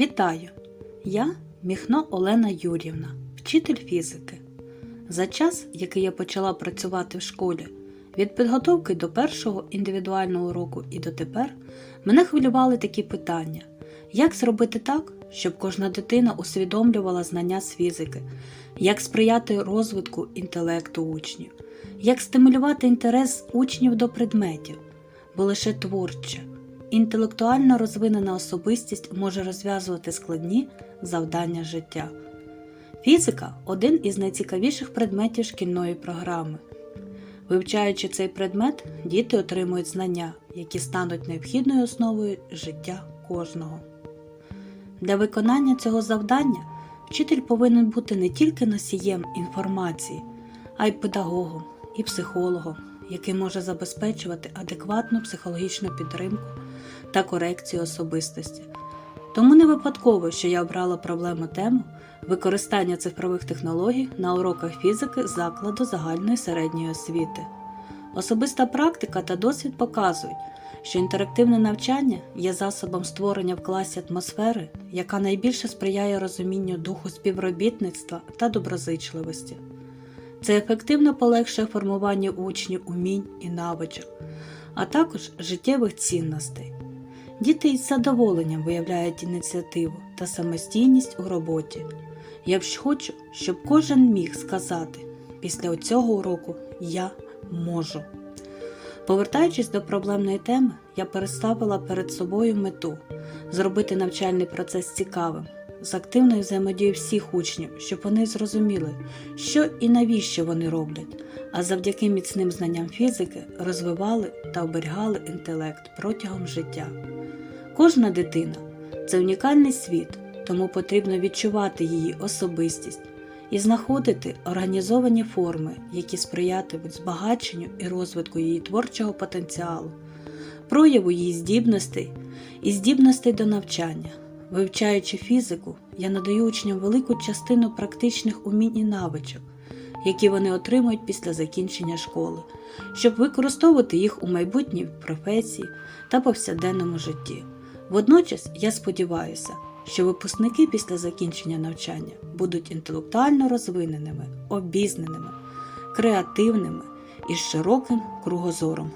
Вітаю! Я Міхно Олена Юрівна, вчитель фізики. За час, який я почала працювати в школі, від підготовки до першого індивідуального уроку і дотепер, мене хвилювали такі питання: як зробити так, щоб кожна дитина усвідомлювала знання з фізики, як сприяти розвитку інтелекту учнів, як стимулювати інтерес учнів до предметів, бо лише творча, інтелектуально розвинена особистість може розв'язувати складні завдання життя. Фізика один із найцікавіших предметів шкільної програми. Вивчаючи цей предмет, діти отримують знання, які стануть необхідною основою життя кожного. Для виконання цього завдання вчитель повинен бути не тільки носієм інформації, а й педагогом і психологом, який може забезпечувати адекватну психологічну підтримку та корекцію особистості. Тому не випадково, що я обрала проблему тему використання цифрових технологій на уроках фізики закладу загальної середньої освіти. Особиста практика та досвід показують, що інтерактивне навчання є засобом створення в класі атмосфери, яка найбільше сприяє розумінню духу співробітництва та доброзичливості. Це ефективно полегшує формування учнів умінь і навичок, а також життєвих цінностей. Діти із задоволенням виявляють ініціативу та самостійність у роботі. Я ж хочу, щоб кожен міг сказати після цього уроку я можу. Повертаючись до проблемної теми, я переставила перед собою мету зробити навчальний процес цікавим, з активною взаємодією всіх учнів, щоб вони зрозуміли, що і навіщо вони роблять, а завдяки міцним знанням фізики розвивали та оберігали інтелект протягом життя. Кожна дитина це унікальний світ, тому потрібно відчувати її особистість і знаходити організовані форми, які сприятимуть збагаченню і розвитку її творчого потенціалу, прояву її здібностей і здібностей до навчання. Вивчаючи фізику, я надаю учням велику частину практичних умінь і навичок, які вони отримують після закінчення школи, щоб використовувати їх у майбутній професії та повсякденному житті. Водночас я сподіваюся, що випускники після закінчення навчання будуть інтелектуально розвиненими, обізнаними, креативними і з широким кругозором,